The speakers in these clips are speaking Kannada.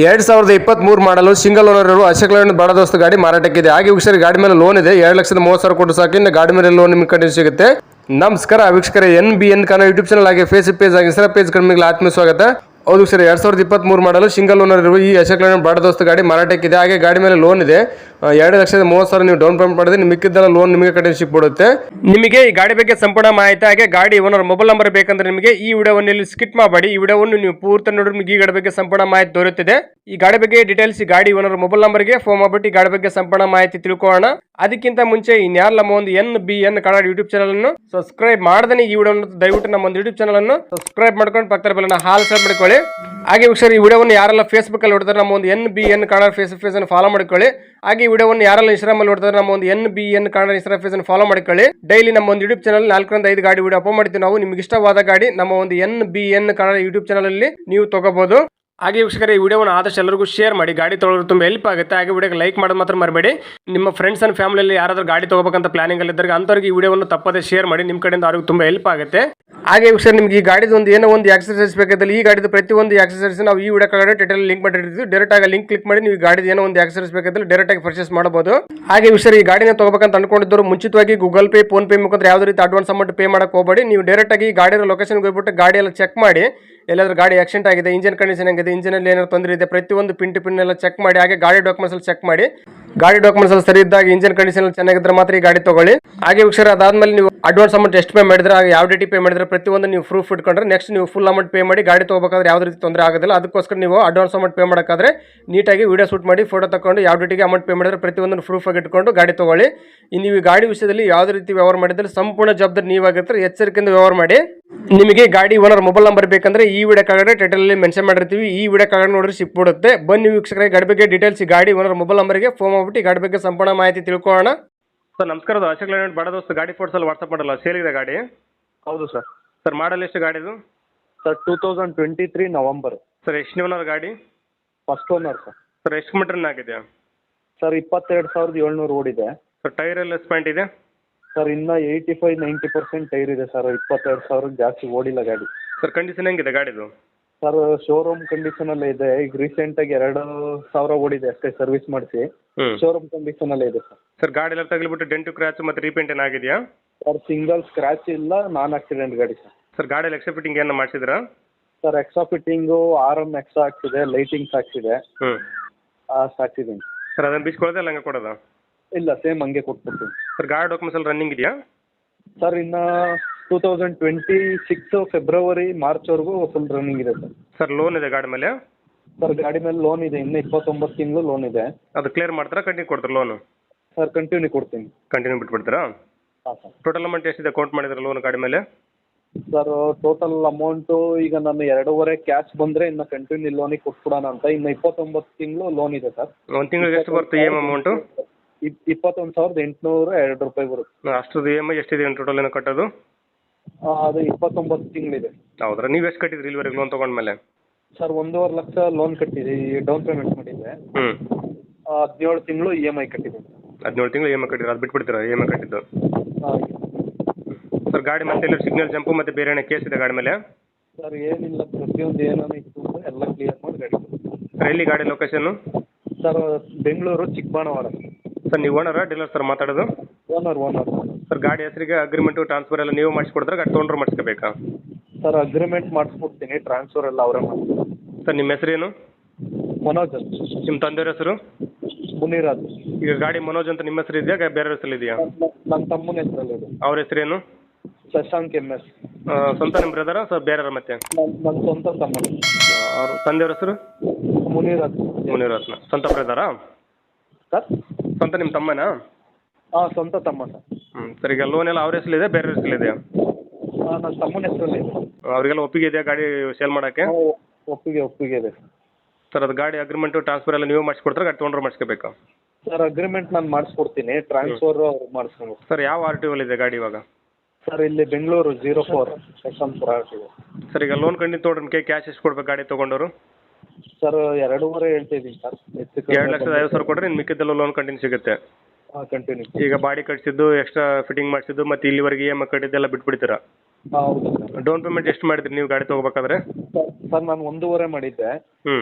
ಎರಡ್ ಸಾವಿರದ ಇಪ್ಪತ್ತ್ ಮೂರು ಮಾಡಲು ಸಿಂಗಲ್ ಓನರ್ ಇರುವ ಅಶೋಕ್ ಲೈನ್ ಬಡ ದೋಸ್ತ ಗಾಡಿ ಮಾರಾಟಕ್ಕಿದೆ. ಹಾಗೆ ವೀಕ್ಷಕರಿಗೆ ಗಾಡಿ ಮೇಲೆ ಲೋನ್ ಇದೆ. ಎರಡು ಲಕ್ಷದ ಮೂವತ್ತು ಸಾವಿರ ಕೊಟ್ಟು ಸಾಕು. ಇನ್ನು ಗಾಡಿ ಮೇಲೆ ಲೋನ್ ನಿಮ್ಗೆ ಕಂಡು ಸಿಗುತ್ತೆ. ನಮಸ್ಕಾರ, ವೀಕ್ಷಕರ N B N Kannada YouTube channel ಹಾಗೆ ಫೇಸ್ ಪೇಜ್ ಆಗಿ ಇನ್ಸ್ಟಾ ಪೇಜ್ ಕಡಿಮೆ ಆತ್ಮೀಯ ಸ್ವಾಗತ. ಹೌದು ಸರ್, ಎರಡು ಸಾವಿರದ ಇಪ್ಪತ್ತ್ ಮೂರು ಮಾಡಲು ಸಿಂಗಲ್ ಓನರ್ ಇರುವ ಈ ಲೇಲ್ಯಾಂಡ್ ಬಾಡ ದೋಸ್ತ ಗಾಡಿ ಮಾರಾಟಕ್ಕಿದೆ. ಹಾಗೆ ಗಾಡಿ ಮೇಲೆ ಲೋನ್ ಇದೆ. ಎರಡು ಲಕ್ಷದ ಮೂವತ್ತು ಸಾವಿರ ನೀವು ಡೌನ್ ಪೇಮೆಂಟ್ ಮಾಡಿದ್ರೆ ನಿಮಗೆ ಲೋನ್ ನಿಮಗೆ ಕಡೆ ಸಿಕ್ಬಿಡುತ್ತೆ. ನಿಮಗೆ ಈ ಗಾಡಿ ಬಗ್ಗೆ ಸಂಪೂರ್ಣ ಮಾಹಿತಿ, ಹಾಗೆ ಗಾಡಿ ಓನರ್ ಮೊಬೈಲ್ ನಂಬರ್ ಬೇಕಂದ್ರೆ ನಿಮಗೆ ಈ ವಿಡಿಯೋವನ್ನು ಇಲ್ಲಿ ಸ್ಕಿಟ್ ಮಾಡಬೇಡಿ. ಈ ವಿಡಿಯೋವನ್ನು ನೀವು ಪೂರ್ತಿ ನೋಡಿದ್ರೆ ನಿಮಗೆ ಈ ಗಾಡಿ ಬಗ್ಗೆ ಸಂಪೂರ್ಣ ಮಾಹಿತಿ ದೊರೆಯುತ್ತದೆ. ಈ ಗಾಡಿ ಬಗ್ಗೆ ಡೀಟೇಲ್ಸ್ ಈ ಗಾಡಿ ಓನರ್ ಮೊಬೈಲ್ ನಂಬರ್ಗೆ ಫೋನ್ ಮಾಡ್ಬಿಟ್ಟು ಈ ಗಾಡಿ ಬಗ್ಗೆ ಸಂಪೂರ್ಣ ಮಾಹಿತಿ ತಿಳ್ಕೊಳ್ಳೋಣ. ಅದಕ್ಕಿಂತ ಮುಂಚೆ ಇನ್ಯಾರ ನಮ್ಮ ಒಂದು N B N Kannada YouTube channel ಅನ್ನು ಸಬ್ಸ್ಕ್ರೈಬ್ ಮಾಡದೇ ಈ ವಿಡಿಯೋ ದಯವಿಟ್ಟು ನಮ್ಮ ಒಂದು ಯೂಟ್ಯೂಬ್ ಚಾನಲ್ ಅನ್ನು ಸಬ್ಸ್ಕ್ರೈಬ್ ಮಾಡ್ಕೊಂಡು ಪಕ್ಕದ ಬೆಲ್ಲ ಹಾಲ್ ಸೆಟ್ ಮಾಡ್ಕೊಳ್ಳಿ. ಹಾಗೆ ವೀಕ್ಷಕರು, ಈ ವಿಡಿಯೋವನ್ನು ಯಾರೆಲ್ಲ ಫೇಸ್ಬುಕ್ ಅಲ್ಲಿ ನೋಡಿದ್ರೆ ನಮ್ಮ ಒಂದು N B N Kannada face face ಅನ್ನು ಫಾಲೋ ಮಾಡ್ಕೊಳ್ಳಿ. ಹಾಗೆ ಈ ವಿಡಿಯೋವನ್ನು ಯಾರೆಲ್ಲ ಇನ್ಸ್ಟಾಗ್ರಾಮ್ ಅಲ್ಲಿ ನೋಡಿದ್ರೆ ನಮ್ಮ ಒಂದು N B N Kannada Instagram face ಅನ್ನು ಫಾಲೋ ಮಾಡ್ಕೊಳ್ಳಿ. ಡೈಲಿ ನಮ್ಮ ಒಂದು ಯೂಟ್ಯೂಬ್ ಚಾನಲ್ ನಾಲ್ಕರಿಂದ ಐದು ಗಾಡಿ ವಿಡಿಯೋ ಅಪ್ಲೋಡ್ ಮಾಡ್ತೀವಿ. ನಾವು ನಿಮ್ಗೆ ಇಷ್ಟವಾದ ಗಾಡಿ ನಮ್ಮ ಒಂದು N B N Kannada YouTube channel ಅಲ್ಲಿ ನೀವು ತಗೋಬಹುದು ಹಾಗೆ ವೀಕ್ಷಕರೇ, ಈ ವಿಡಿಯೋವನ್ನು ಆದಷ್ಟು ಎಲ್ಲರಿಗೂ ಶೇರ್ ಮಾಡಿ. ಗಾಡಿ ತೊಗೊಳ್ಳೋದು ತುಂಬ ಹೆಲ್ಪ್ ಆಗುತ್ತೆ. ಹಾಗೆ ವಿಡಿಯೋಗೆ ಲೈಕ್ ಮಾಡೋದು ಮಾತ್ರ ಮರಬೇಡಿ. ನಿಮ್ಮ ಫ್ರೆಂಡ್ಸ್ ಅಂಡ್ ಫ್ಯಾಮಿಲಿಯಲ್ಲಿ ಯಾರಾದರೂ ಗಾಡಿ ತಗೋಬೇಕಂತ ಪ್ಲಾನಿಂಗ್ ಅಲ್ಲಿ ಇದ್ದರೆ ಅಂಥವ್ರಿಗೆ ಈ ವಿಡಿಯೋವನ್ನು ತಪ್ಪದೇ ಶೇರ್ ಮಾಡಿ. ನಿಮ್ಮ ಕಡೆಯಿಂದ ಅವ್ರಿಗೆ ತುಂಬ ಹೆಲ್ಪ್ ಆಗುತ್ತೆ. ಹಾಗೆ ವೀಕ್ಷಕರು, ನಿಮ್ಗೆ ಈ ಗಾಡಿದು ಒಂದು ಏನೋ ಒಂದು ಎಕ್ಸಸೈಸ್ ಬೇಕಾದಲ್ಲಿ ಈ ಗಾಡಿದು ಪ್ರತಿಯೊಂದು ಎಕ್ಸಸೈಸ್ ನಾವು ಈ ವಿಡಿಯೋ ಕಡೆ ಟೈಟಲ್ ಲಿಂಕ್ ಮಾಡಿರ್ತೀವಿ ಡೈರೆಕ್ಟ್ ಆಗಿ ಲಿಂಕ್ ಕ್ಲಿಕ್ ಮಾಡಿ ನೀವು ಗಾಡಿದು ಏನೋ ಒಂದು ಎಕ್ಸಸೈಸ್ ಬೇಕಾದಲ್ಲಿ ಡೈರೆಕ್ಟ್ ಆಗಿ ಪರ್ಚೇಸ್ ಮಾಡಬಹುದು. ಹಾಗೆ ವಿಷಯ ಈ ಗಾಡಿನ ತಗೋಬೇಕಂತ ಅನ್ಕೊಂಡಿದ್ದರು ಮುಂಚಿತವಾಗಿ ಗೂಗಲ್ ಪೇ ಫೋನ್ ಪೇ ಮುಖಾಂತರ ಯಾವುದೇ ರೀತಿ ಅಡ್ವಾನ್ಸ್ ಅಮೌಂಟ್ ಪೇ ಮಾಡಕ್ಕೆ ಹೋಗಬೇಡಿ. ನೀವು ಡೈರೆಕ್ಟ್ ಆಗಿ ಗಾಡಿಯ ಲೊಕೇಶನ್ಗೆ ಹೋಗ್ಬಿಟ್ಟು ಗಾಡಿ ಎಲ್ಲ ಚೆಕ್ ಮಾಡಿ. ಎಲ್ಲಾದ್ರೂ ಗಾಡಿ ಆಕ್ಸಿಡೆಂಟ್ ಆಗಿದೆ ಇಂಜಿನ್ ಕಂಡೀಷನ್ ಆಗಿದೆ ಇಂಜಿನಲ್ಲಿ ಏನಾದ್ರು ತೊಂದರೆ ಇದೆ, ಪ್ರತಿಯೊಂದು ಪಿನ್ ಟು ಪಿನ್ ಎಲ್ಲ ಚೆಕ್ ಮಾಡಿ, ಹಾಗೆ ಗಾಡಿ ಡಾಕ್ಯುಮೆಂಟ್ಸ್ ಚೆಕ್ ಮಾಡಿ. ಗಾಡಿ ಡಾಕ್ಯುಮೆಂಟ್ಸ್ ಅಲ್ಲಿ ಸರಿ ಇದ್ದಾಗ ಇಂಜಿನ್ ಕಂಡೀಷನ್ ಚೆನ್ನಾಗಿದ್ರೆ ಮಾತ್ರ ಈ ಗಾಡಿ ತಗೊಳ್ಳಿ. ಹಾಗೆ ವೀಕ್ಷರ ಅದಾದ್ಮೇಲೆ ನೀವು ಅಡ್ವಾನ್ಸ್ ಅಮೌಂಟ್ ಎಷ್ಟು ಪೇ ಮಾಡಿದ್ರೆ, ಹಾಗೆ ಯಾವ ಡೇಟಿ ಪೇ ಮಾಡಿದ್ರೆ ಪ್ರತಿಯೊಂದು ನೀವು ಪ್ರೂಫ್ ಇಟ್ಕೊಂಡ್ರೆ ನೆಕ್ಸ್ಟ್ ನೀವು ಫುಲ್ ಅಮೌಂಟ್ ಪೇ ಮಾಡಿ ಗಾಡಿ ತಗೋಬೇಕಾದ್ರೆ ಯಾವುದೇ ರೀತಿ ತೊಂದರೆ ಆಗೋದಿಲ್ಲ. ಅದಕ್ಕೋಸ್ಕರ ನೀವು ಅಡ್ವಾನ್ಸ್ ಅಮೌಂಟ್ ಪೇ ಮಾಡೋಕ್ಕಾದ್ರೆ ನೀಟಾಗಿ ವಿಡಿಯೋ ಶೂಟ್ ಮಾಡಿ ಫೋಟೋ ತಗೊಂಡು ಯಾವ ಡೇಟಿಗೆ ಅಮೌಂಟ್ ಪೇ ಮಾಡಿದ್ರೆ ಪ್ರತಿಯೊಂದನ್ನು ಪ್ರೂಫ್ ಆಗಿ ಇಟ್ಕೊಂಡು ಗಾಡಿ ತಗೊಳ್ಳಿ. ನೀವು ಈ ಗಾಡಿ ವಿಷಯದಲ್ಲಿ ಯಾವುದೇ ರೀತಿ ವ್ಯವಹಾರ ಮಾಡಿದ್ರೆ ಸಂಪೂರ್ಣ ಜವಾಬ್ದಾರಿ ನೀವಾಗಿರ್ತಾರೆ. ಎಚ್ಚರಿಕೆಯಿಂದ ವ್ಯವಹಾರ ಮಾಡಿ. ನಿಮಗೆ ಗಾಡಿ ಓನರ್ ಮೊಬೈಲ್ ನಂಬರ್ ಬೇಕಂದ್ರೆ ಈ ವಿಡಿಯೋ ಕಾಗಡೆ ಟೈಟಲ್ ಅಲ್ಲಿ ಮೆನ್ಷನ್ ಮಾಡಿರ್ತೀವಿ. ಈ ವಿಡಿಯೋ ಕಾಗಡೆ ನೋಡಿದ್ರೆ ಸಿಪ್ ಸಿಕ್ಬಿಡುತ್ತೆ. ಬನ್ನಿ ವೀಕ್ಷಕರೇ ಗಾಡಿ ಬಗ್ಗೆ ಡೀಟೇಲ್ಸ್ ಗಾಡಿ ಓನರ್ ಮೊಬೈಲ್ ನಂಬರ್ಗೆ ಫೋನ್ ಮಾಡ್ಬಿಟ್ಟು ಗಾಡಿ ಬಗ್ಗೆ ಸಂಪೂರ್ಣ ಮಾಹಿತಿ ತಿಳ್ಕೊಳ್ಳೋಣ. ಸರ್ ನಮಸ್ಕಾರ ಅದು ಅಶೋಕ್ ಲೇಲ್ಯಾಂಡ್ ಬಡ ದೋಸ್ತು. ಗಾಡಿ ಫೋಟೋಸಲ್ಲಿ ವಾಟ್ಸಪ್ ಮಾಡಲ್ಲ ಸೇಲ್ ಇದೆ ಗಾಡಿ? ಹೌದು ಸರ್. ಸರ್ ಮಾಡಲ್ ಎಷ್ಟು ಗಾಡಿದು sir two thousand twenty three November. Sir ಎಷ್ಟು ಓನರ್ ಗಾಡಿ? First owner sir. ಸರ್ ಎಷ್ಟು ಮೀಟರ್ನ ಆಗಿದೆ ಸರ್ ಇಪ್ಪತ್ತೆರಡು ಸಾವಿರದ ಏಳ್ನೂರು ಓಡಿದೆ. ಸರ್ ಟೈರ್ ಎಲ್ಲ ಎಷ್ಟು ಪಾಯಿಂಟ್ ಇದೆ? ಸರ್ ಇನ್ನ eighty five ninety percent tyre ಇದೆ ಸರ್ ಇಪ್ಪತ್ತೆರಡು ಸಾವಿರಕ್ಕೆ ಜಾಸ್ತಿ ಓಡಿಲ್ಲ ಗಾಡಿ. ಸರ್ ಕಂಡೀಷನ್ ಹೆಂಗಿದೆ ಗಾಡಿದು? ಸರ್ ಶೋರೂಮ್ ಕಂಡೀಷನಲ್ಲೇ ಇದೆ. ಈಗ ರೀಸೆಂಟಾಗಿ ಎರಡು ಸಾವಿರ ಓಡಿದೆ ಅಷ್ಟೇ ಸರ್ವಿಸ್ ಮಾಡಿಸಿ. ಹ್ಞೂ ಕಂಡೀಷನ್ ಅಲ್ಲೇ ಇದೆ ಸರ್ ಸರ್ ಗಾಡಿ ಎಲ್ಲ ತಗಲಿಬಿಟ್ಟು ಡೆಂಟು ಕ್ರಾಚ್ ಮತ್ತೆ ರೀಪೇಂಟ್ ಏನಾಗಿದೆಯಾ ಸರ್ ಸಿಂಗಲ್ ಸ್ಕ್ರಾಚ್ ಇಲ್ಲ ನಾನ್ ಆಕ್ಸಿಡೆಂಟ್ ಗಾಡಿ ಸರ್ ಸರ್ ಗಾಡಿಯಲ್ಲಿ ಎಕ್ಸ್ಟ್ರಾ ಫಿಟ್ಟಿಂಗ್ ಏನು ಮಾಡಿಸಿದ್ರಾ? Sir extra fitting R M extra ಹಾಕ್ಸಿದೆ lightings ಹಾಕ್ಸಿದೆ. ಹ್ಞೂ ಹಾಕ್ಸಿದ್ದೀನಿ. ಸರ್ ಅದನ್ನು ಬಿಚ್ಕೊಡೋದೇ ಇಲ್ಲ ಹಂಗೆ ಕೊಡೋದು? ಇಲ್ಲ ಸೇಮ್ ಹಂಗೆ ಕೊಟ್ಬಿಡ್ತೀನಿ. ಸರ್ ಗಾಡಿ ಡಾಕ್ಯುಮೆಂಟ್ಸ್ ಎಲ್ಲ ರನ್ನಿಂಗ್ ಇದೆಯಾ? ಸರ್ ಇನ್ನು two thousand twenty six February ಮಾರ್ಚ್ವರೆಗೂ full running ಇದೆ ಸರ್ ಸರ್ ಲೋನ್ ಇದೆ ಗಾಡಿ ಮೇಲೆ? ಸರ್ ಗಾಡಿ ಮೇಲೆ ಲೋನ್ ಇದೆ. ಇನ್ನು ಇಪ್ಪತ್ತೊಂಬತ್ತು ತಿಂಗಳು ಲೋನ್ ಇದೆ. ಅದು ಕ್ಲಿಯರ್ ಮಾಡ್ತಾರಾ ಕಂಟಿನ್ಯೂ ಕೊಡ್ತಾರೆ ಲೋನು ಸರ್ ಕಂಟಿನ್ಯೂ ಕೊಡ್ತೀನಿ. ಕಂಟಿನ್ಯೂ ಬಿಟ್ಬಿಡ್ತೀರಾ? ಹಾಂ ಸರ್ ಟೋಟಲ್ ಅಮೌಂಟ್ ಎಷ್ಟಿದೆ ಕೌಂಟ್ ಮಾಡಿದ್ರೆ ಲೋನ್ ಗಾಡಿ ಮೇಲೆ? ಸರ್ ಟೋಟಲ್ ಅಮೌಂಟು ಈಗ ನಾನು ಎರಡೂವರೆ ಕ್ಯಾಶ್ ಬಂದರೆ ಇನ್ನು ಕಂಟಿನ್ಯೂ ಲೋನಿಗೆ ಕೊಟ್ಬಿಡೋಣ ಅಂತ. ಇನ್ನು ಇಪ್ಪತ್ತೊಂಬತ್ತು ತಿಂಗಳು ಲೋನ್ ಇದೆ ಸರ್ ಒಂದು ತಿಂಗಳಿಗೆ ಎಷ್ಟು ಬರುತ್ತೆ ಇ ಎಂ ಅಮೌಂಟು ಇಪ್ ಇಪ್ಪತ್ತೊಂದು ಸಾವಿರದ ಎಂಟುನೂರ ಎರಡು ರೂಪಾಯಿ ಬರುತ್ತೆ. ಅಷ್ಟರದ್ದು ಇ ಎಂ ಐ ಎಷ್ಟಿದೆ ಟೋಟಲ್ ಏನೋ ಕಟ್ಟೋದು? ಆ, ಅದು ಇಪ್ಪತ್ತೊಂಬತ್ತು ತಿಂಗಳಿದೆ. ಹೌದ್ರಾ? ನೀವು ಎಷ್ಟು ಕಟ್ಟಿದ್ರಿ ಇಲ್ಲಿವರೆಗೆ ಲೋನ್ ತೊಗೊಂಡ್ಮೇಲೆ? ಸರ್ ಒಂದೂವರೆ ಲಕ್ಷ ಲೋನ್ ಕಟ್ಟಿದೆ ಡೌನ್ ಪೇಮೆಂಟ್ ಮಾಡಿದ್ದೆ ಹ್ಞೂ ಹದಿನೇಳು ತಿಂಗಳು ಇ ಎಂ ಐ ಕಟ್ಟಿದ್ದೀನಿ ಹದಿನೇಳು ತಿಂಗಳು ಇ ಎಂ ಐ ಕಟ್ಟಿದ್ರು ಅದು ಬಿಟ್ಬಿಡ್ತೀರಾ ಇ ಎಂ ಐ ಕಟ್ಟಿದ್ದು? ಸರ್ ಗಾಡಿ ಮತ್ತೆ ಎಲ್ಲ ಸಿಗ್ನಲ್ ಜಂಪು ಮತ್ತೆ ಬೇರೆ ಏನೋ ಕೇಸ್ ಇದೆ ಗಾಡಿ ಮೇಲೆ? ಸರ್ ಏನಿಲ್ಲ ಪ್ರತಿಯೊಂದು ಏನೇನು ಇತ್ತು ಅಂದ್ರೆ ಎಲ್ಲ ಕ್ಲಿಯರ್ ಮಾಡಿ ಗಾಡಿ ಕೊಡ್ತೀನಿ. ಸರ್ ಎಲ್ಲಿ ಗಾಡಿ location sir Bengaluru Chikkabanavara sir ನೀವು ಓನರಾ ಡೀಲರ್ ಸರ್ ಮಾತಾಡೋದು? ಓನರ್ ಓನರ್ ಸರ್ ಗಾಡಿ ಹೆಸರಿಗೆ ಅಗ್ರಿಮೆಂಟು ಟ್ರಾನ್ಸ್ಫರ್ ಎಲ್ಲ ನೀವು ಮಾಡಿಸ್ಕೊಡ್ತಾರೆ ಗಾಡಿ ತೊಗೊಂಡ್ರೆ ಮಾಡಿಸ್ಕೋಬೇಕಾ? ಸರ್ ಅಗ್ರಿಮೆಂಟ್ ಮಾಡಿಸ್ಕೊಡ್ತೀನಿ ಟ್ರಾನ್ಸ್ಫರ್ ಎಲ್ಲ ಅವರೇ ಮಾಡ್ತಾರೆ ಸರ್ ನಿಮ್ಮ ಹೆಸರೇನು ಮನೋಜ್ ಅಂತ. ನಿಮ್ಮ ತಂದೆಯವ್ರ ಹೆಸರು? ಮುನಿರಾಜ್. ಈಗ ಗಾಡಿ ಮನೋಜ್ ಅಂತ ನಿಮ್ಮ ಹೆಸರು ಇದೆಯಾ ಬೇರೆ ಹೆಸರು ಇದೆಯಾ? ನನ್ನ ತಮ್ಮನ ಹೆಸರಲ್ಲಿ ಇದೆ. ಅವ್ರ ಹೆಸರೇನು ಶಶಾಂಕ್ ಎಂ ಎಸ್. ಆ, ಸ್ವಂತ ನಿಮ್ಮ ಬ್ರದರ ಸರ್ ಬೇರೆ ಮತ್ತೆ? ನನ್ನ ನನ್ನ ಸ್ವಂತ ತಮ್ಮ. ಅವ್ರ ತಂದೆಯವ್ರ ಹೆಸರು? ಮುನಿರಾಜ್. ಮುನಿರತ್ನ ಸ್ವಂತ ಬ್ರದರಾ ಸರ್ ಸ್ವಂತ ನಿಮ್ಮ ತಮ್ಮನಾ? ಹಾಂ ಸ್ವಂತ ತಮ್ಮ ಸರ್. ಹ್ಞೂ ಸರ್ ಈಗ ಲೋನ್ ಎಲ್ಲ ಅವ್ರ ಹೆಸರಲ್ಲಿದೆ ಬೇರೆ ಹೆಸರಿದೆಯಾ ಹಾಂ ನನ್ನ ತಮ್ಮನ ಹೆಸರಲ್ಲಿ ಇದೆ. ಅವರಿಗೆಲ್ಲ ಒಪ್ಪಿಗೆ ಇದೆಯಾ ಗಾಡಿ ಸೇಲ್ ಮಾಡೋಕ್ಕೆ? ಒಪ್ಪಿಗೆ ಒಪ್ಪಿಗೆ ಇದೆ. ಸರ್ ಅದು ಗಾಡಿ ಅಗ್ರಿಮೆಂಟ್ ಟ್ರಾನ್ಸ್ಫರ್ ಎಲ್ಲ ನೀವು ಮಾಡಿಸ್ಕೊಡ್ತಾರೆ ಗಾಡಿ ತೊಗೊಂಡ್ರೆ ಮಾಡಿಸ್ಕೋಬೇಕಾ? ಸರ್ ಅಗ್ರಿಮೆಂಟ್ ನಾನು ಮಾಡಿಸ್ಕೊಡ್ತೀನಿ ಟ್ರಾನ್ಸ್ಫರ್ ಅವ್ರು ಮಾಡಿಸ್ಕೊಂಡು ಸರ್ ಯಾವ ಆರ್ ಟಿ ಇದೆ ಗಾಡಿ ಇವಾಗ? ಸರ್ ಇಲ್ಲಿ ಬೆಂಗಳೂರು ಜೀರೋ ಫೋರ್ ಯಶವಂತಪುರ ಆಗ್ತಿದೆ ಸರ್ ಈಗ ಲೋನ್ ಕಂಡಿ ತೊಗೊಂಡ್ರೆ ಕ್ಯಾಶ್ ಎಷ್ಟು ಕೊಡ್ಬೇಕು ಗಾಡಿ ತೊಗೊಂಡವರು? ಸರ್ ಎರಡೂವರೆ ಹೇಳ್ತಾ ಇದ್ದೀನಿ ಸರ್ ಹೆಚ್ಚು ಎರಡು ಲಕ್ಷದ ಐವತ್ತು ಸಾವಿರ ಕೊಟ್ಟರೆ ಇನ್ನು ಮಿಕ್ಕಿದ್ದೆಲ್ಲ ಲೋನ್ ಕಂಟಿನ್ಯೂ ಸಿಗುತ್ತೆ. ಹಾಂ ಕಂಟಿನ್ಯೂ ಈಗ ಬಾಡಿ ಕಟ್ಸಿದ್ದು ಎಕ್ಸ್ಟ್ರಾ ಫಿಟ್ಟಿಂಗ್ ಮಾಡಿಸಿದ್ದು ಮತ್ತೆ ಇಲ್ಲಿವರೆಗೆ ಇ ಎಂ ಐ ಕಟ್ಟಿದ್ದೆಲ್ಲ ಬಿಟ್ಬಿಡ್ತೀರಾ? ಹಾಂ ಹೌದು ಸರ್ ಡೌನ್ ಪೇಮೆಂಟ್ ಎಷ್ಟು ಮಾಡಿದ್ರಿ ನೀವು ಗಾಡಿ ತಗೋಬೇಕಾದ್ರೆ? ಸರ್ ಸರ್ ನಾನು ಒಂದೂವರೆ ಮಾಡಿದ್ದೆ. ಹ್ಞೂ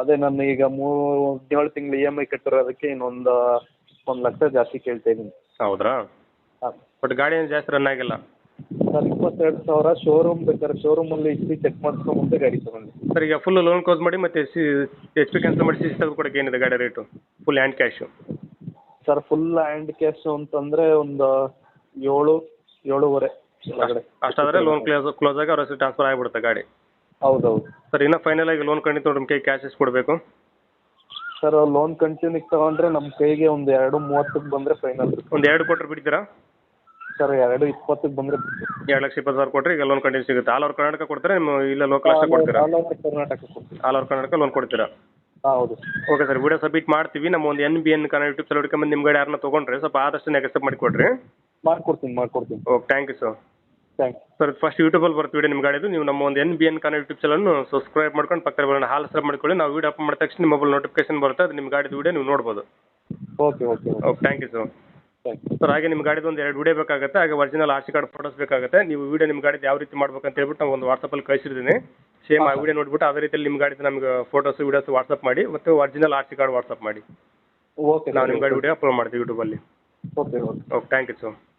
ಅದೇ ನಾನು ಈಗ ಮೂರು ಏಳು ತಿಂಗಳು ಇ ಎಂ ಐ ಕಟ್ಟಿರೋದಕ್ಕೆ ಇನ್ನೊಂದು ಒಂದು ಲಕ್ಷ ಜಾಸ್ತಿ ಕೇಳ್ತಾ ಇದ್ದೀನಿ. ಹೌದ್ರಾ? ಹಾಂ. ಬಟ್ ಗಾಡಿ ಏನು ಜಾಸ್ತಿ ರನ್ ಆಗಿಲ್ಲ? ಸರ್ ಇಪ್ಪತ್ತೆರಡು ಸಾವಿರ ಶೋರೂಮ್ ಬೇಕಾದ್ರೆ ಶೋರೂಮಲ್ಲಿ ಇಷ್ಟು ಚೆಕ್ ಮಾಡಿಸ್ಕೊಂಡು ಮುಂದೆ ಗಾಡಿ ತಗೊಂಡು. ಸರ್ ಈಗ ಫುಲ್ ಲೋನ್ ಕ್ಲೋಸ್ ಮಾಡಿ ಮತ್ತೆ ಸಿ ಎಚ್ ಪಿ ಕ್ಯಾನ್ಸಲ್ ಮಾಡಿ ಸಿ ತೆಗೆದು ಕೊಡೋಕೆ ಏನಿದೆ ಗಾಡಿ rate full hand cash sir full hand cash ಅಂತಂದರೆ ಒಂದು ಏಳು ಏಳುವರೆ ಒಳಗಡೆ. ಅಷ್ಟಾದರೆ ಲೋನ್ ಕ್ಲೋಸ್ ಕ್ಲೋಸ್ ಆಗಿ ಅವ್ರ ಹೆಸರು ಟ್ರಾನ್ಸ್ಫರ್ ಆಗಿಬಿಡುತ್ತೆ ಗಾಡಿ. ಹೌದೌದು. ಸರ್ ಇನ್ನೂ ಫೈನಲ್ ಆಗಿ ಲೋನ್ ಕಂಡಿತ್ತು ನಿಮ್ಮ ಕೈ ಕ್ಯಾಶ್ ಎಷ್ಟು ಕೊಡಬೇಕು? ಸರ್ ಲೋನ್ ಕಂಟಿನ್ಯೂಗೆ ತಗೊಂಡ್ರೆ ನಮ್ಮ ಕೈಗೆ ಒಂದು ಎರಡು ಮೂವತ್ತಕ್ಕೆ ಬಂದರೆ ಫೈನಲ್ ಒಂದು ಎರಡು ಕೊಟ್ಟರೆ ಬಿಡ್ತೀರಾ? ಸರ್ ಎರಡು ಇಪ್ಪತ್ತಕ್ಕೆ ಬಂದರೆ ಎರಡು ಲಕ್ಷ ಇಪ್ಪತ್ತು ಸಾವಿರ ಕೊಟ್ಟರೆ ಈಗ ಲೋನ್ ಕಂಟಿನ್ಯೂ ಸಿಗುತ್ತೆ. ಆಲ್ ಓವರ್ ಕರ್ನಾಟಕ ಕೊಡ್ತೀರಾ? ನಿಮ್ಮ ಇಲ್ಲ ಲೋಕಲ್ ಅಷ್ಟೇ ಕೊಡ್ತೀರಾ? ಆಲ್ ಓವರ್ ಕರ್ನಾಟಕ ಕೊಡ್ತೀವಿ. ಆಲ್ ಓವರ್ ಕರ್ನಾಟಕ ಲೋನ್ ಕೊಡ್ತೀರಾ? ಹಾಂ ಹೌದು. ಓಕೆ ಸರ್ ವಿಡಿಯೋ ಸಬ್ಮಿಟ್ ಮಾಡ್ತೀವಿ. ನಮ್ಮ ಒಂದು N B N Kannada YouTube ಸಲ ನಿಮ್ಮ ಗಾಡಿ ಯಾರನ್ನ ತೊಗೊಂಡ್ರೆ ಸ್ವಲ್ಪ ಆದಷ್ಟು ಮಾಡಿ ಕೊಡ್ರಿ. ಮಾಡ್ಕೊಡ್ತೀನಿ ಮಾಡ್ಕೊಡ್ತೀನಿ. Okay thank you sir thanks sir first ಯೂಟ್ಯೂಬಲ್ಲಿ ಬರ್ತೀವಿ ವಿಡಿಯೋ ನಿಮ್ಮ ಗಾಡಿದು ನೀವು ನಮ್ಮ ಒಂದು N B N Kannada YouTube ಚಾನಲ್ನು subscribe ಮಾಡ್ಕೊಂಡು ಪಕ್ಕದ ಬರೋಣ. ಹಾಲ್ ಸಬ್ ಮಾಡ್ಕೊಳ್ಳಿ. ನಾವು ವಿಡಿಯೋ ಅಪ್ ಮಾಡಿದ ತಕ್ಷಣ ನಿಮ್ಮ ಮೊಬೈಲ್ ನೋಟಿಫಿಕೇಶನ್ ಬರುತ್ತೆ. ಅದು ನಿಮ್ಮ ಗಾಡಿದು ವಿಡಿಯೋ ನೀವು ನೋಡ್ಬೋದು. Okay okay okay thank you sir sir ಹಾಗೆ ನಿಮ್ಮ ಗಾಡಿದು ಒಂದು ಎರಡು ವಿಡಿಯೋ ಬೇಕಾಗುತ್ತೆ ಹಾಗೆ original R C card photos ಬೇಕಾಗುತ್ತೆ. ನೀವು ವಿಡಿಯೋ ನಿಮ್ಮ ಗಾಡಿದು ಯಾವ ರೀತಿ ಮಾಡ್ಬೇಕಂತ ಅಂತ ಹೇಳ್ಬಿಟ್ಟು ನಾವು ಒಂದು ವಾಟ್ಸಪ್ಪಲ್ಲಿ ಕಳಿಸಿರ್ತೀನಿ. ಸೇಮ್ ಆ ವಿಡಿಯೋ ನೋಡ್ಬಿಟ್ಟು ಅದೇ ರೀತಿಯಲ್ಲಿ ನಿಮ್ಮ ಗಾಡಿದು ನಮಗೆ ಫೋಟೋಸ್ ವಿಡಿಯೋಸ್ ವಾಟ್ಸಪ್ ಮಾಡಿ ಮತ್ತು original R C card WhatsApp ಮಾಡಿ. ಓಕೆ ನಾವು ನಿಮ್ಮ ಗಾಡಿ ವಿಡಿಯೋ ಅಪ್ಲೋಡ್ ಮಾಡ್ತೀವಿ ಯೂಟ್ಯೂಬಲ್ಲಿ okay okay okay thank you sir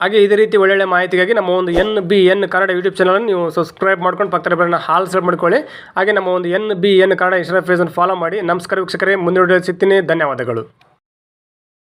ಹಾಗೆ ಇದೇ ರೀತಿ ಒಳ್ಳೊಳ್ಳೆ ಮಾಹಿತಿಗಾಗಿ ನಮ್ಮ ಒಂದು N B N Kannada YouTube ಚಾನಲನ್ನು ನೀವು ಸಬ್ಸ್ಕ್ರೈಬ್ ಮಾಡ್ಕೊಂಡು ಪಕ್ಕದ ಬರೋಣ ಹಾಲ್ ಸಬ್ ಮಾಡ್ಕೊಳ್ಳಿ. ಹಾಗೆ ನಮ್ಮ ಒಂದು N B N Kannada Instagram ಫೇಸನ್ನು follow ಮಾಡಿ. ನಮಸ್ಕಾರ ವೀಕ್ಷಕರೇ, ಮುಂದಿನ ಸಿಗ್ತೀನಿ. ಧನ್ಯವಾದಗಳು.